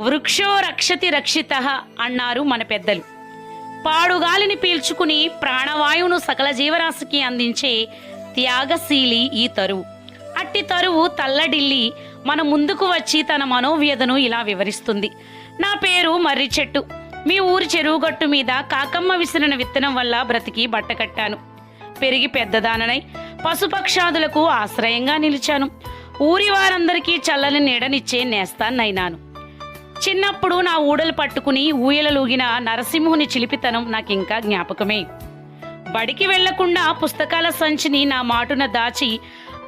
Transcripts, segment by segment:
వృక్షో రక్షతి రక్షిత అన్నారు మన పెద్దలు. పాడుగాలిని పీల్చుకుని ప్రాణవాయువును సకల జీవరాశికి అందించే త్యాగశీలి ఈ తరువు. అట్టి తరువు తల్లడిల్లి మన ముందుకు వచ్చి తన మనోవ్యధను ఇలా వివరిస్తుంది. నా పేరు మర్రి చెట్టు మీ ఊరి చెరువుగట్టు మీద కాకమ్మ విసిరిన విత్తనం వల్ల బ్రతికి బట్టకట్టాను పెరిగి పెద్దదాననై పశుపక్షాదులకు ఆశ్రయంగా నిలిచాను. ఊరి వారందరికీ చల్లని నీడనిచ్చే నేస్తాన్నైనాను. చిన్నప్పుడు నా ఊడలు పట్టుకుని ఊయలలూగిన నరసింహుని చిలిపితనం నాకింకా జ్ఞాపకమే. బడికి వెళ్ళకుండా పుస్తకాల సంచిని నా మాటున దాచి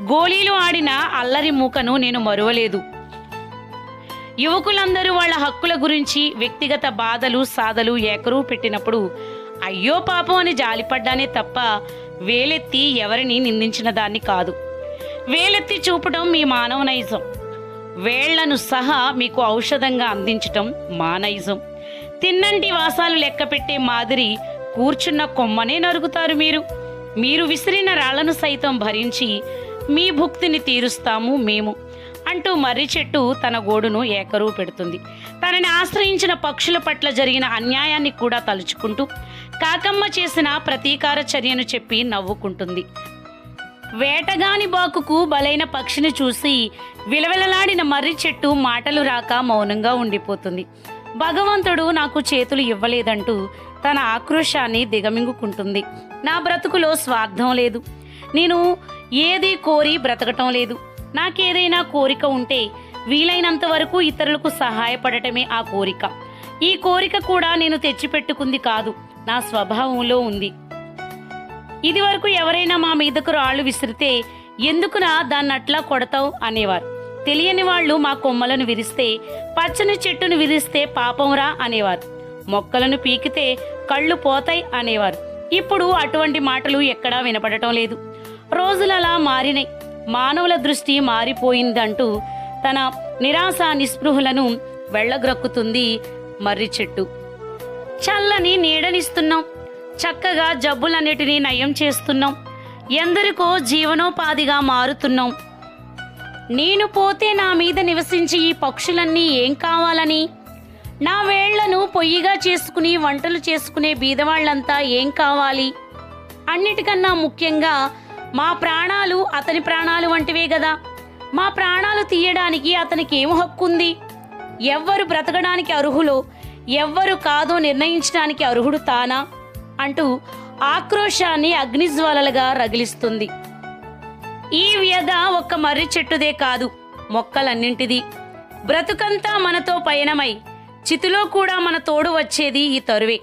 గోళీలు ఆడిన అల్లరి మూకను నేను మరువలేదు. యువకులందరూ వాళ్ళ హక్కుల గురించి వ్యక్తిగత బాధలు సాధలు ఏకరువు పెట్టినప్పుడు అయ్యో పాపం అని జాలిపడ్డానే తప్ప వేలెత్తి ఎవరిని నిందించిన దాన్ని కాదు. వేలెత్తి చూపడం మీ మానవ నైజం. వేళ్ళను సహా మీకు ఔషధంగా అందించటం మానైజం తిన్నంటి వాసాలు లెక్కపెట్టే మాదిరి కూర్చున్న కొమ్మనే నరుగుతారు మీరు. మీరు విసిరిన రాళ్ళను సైతం భరించి మీ భుక్తిని తీరుస్తాము మేము. అంటూ మర్రి చెట్టు తన గోడును ఏకరువు పెడుతుంది. తనని ఆశ్రయించిన పక్షుల పట్ల జరిగిన అన్యాయాన్ని కూడా తలుచుకుంటూ కాకమ్మ చేసిన ప్రతీకార చర్యను చెప్పి నవ్వుకుంటుంది. వేటగాని బాకుకు బలైన పక్షిని చూసి విలవిలలాడిన మర్రి చెట్టు మాటలు రాక మౌనంగా ఉండిపోతుంది. భగవంతుడు నాకు చేతులు ఇవ్వలేదంటూ తన ఆక్రోశాన్ని దిగమింగుకుంటుంది. నా బ్రతుకులో స్వార్థం లేదు. నేను ఏది కోరి బ్రతకటం లేదు. నాకేదైనా కోరిక ఉంటే వీలైనంత వరకు ఇతరులకు సహాయపడటమే ఆ కోరిక. ఈ కోరిక కూడా నేను తెచ్చిపెట్టుకుంది కాదు. నా స్వభావంలో ఉంది. ఇది వరకు ఎవరైనా మా మీదకు రాళ్ళు విసిరితే ఎందుకురా దాన్ని అట్లా కొడతావు అనేవారు. తెలియని వాళ్ళు మా కొమ్మలను విరిస్తే పచ్చని చెట్టును విరిస్తే పాపంరా అనేవారు. మొక్కలను పీకితే కళ్ళు పోతాయి అనేవారు. ఇప్పుడు అటువంటి మాటలు ఎక్కడా వినపడటం లేదు. రోజులలా మారినాయి. మానవుల దృష్టి మారిపోయిందంటూ తన నిరాశ నిస్పృహలను వెళ్ళగ్రక్కుతుంది మర్రి చెట్టు. చల్లని నీడనిస్తున్నాం. చక్కగా జబ్బులన్నిటినీ నయం చేస్తున్నాం. ఎందరికో జీవనోపాధిగా మారుతున్నాం. నేను పోతే నా మీద నివసించి ఈ పక్షులన్నీ ఏం కావాలని? నా వేళ్ళను పొయ్యిగా చేసుకుని వంటలు చేసుకునే బీదవాళ్ళంతా ఏం కావాలి? అన్నిటికన్నా ముఖ్యంగా మా ప్రాణాలు అతని ప్రాణాలు వంటివే కదా మా ప్రాణాలు తీయడానికి అతనికి ఏం హక్కుంది? ఎవ్వరు బ్రతకడానికి అర్హులు ఎవ్వరు కాదో నిర్ణయించడానికి అర్హుడు తానా? అంటూ ఆక్రోశాన్ని అగ్నిజ్వాలలుగా రగిలిస్తుంది. ఈ వ్యధ ఒక్క మర్రి చెట్టుదే కాదు మొక్కలన్నింటిది. బ్రతుకంతా మనతో పయనమై చితిలో కూడా మన తోడు వచ్చేది ఈ తరువే.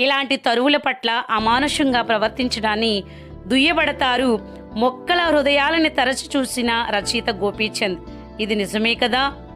ఇలాంటి తరువుల పట్ల అమానుషంగా ప్రవర్తించడాన్ని దుయ్యబడతారు మొక్కల హృదయాలని తరచి చూసిన రచయిత గోపీచంద్. ఇది నిజమే కదా?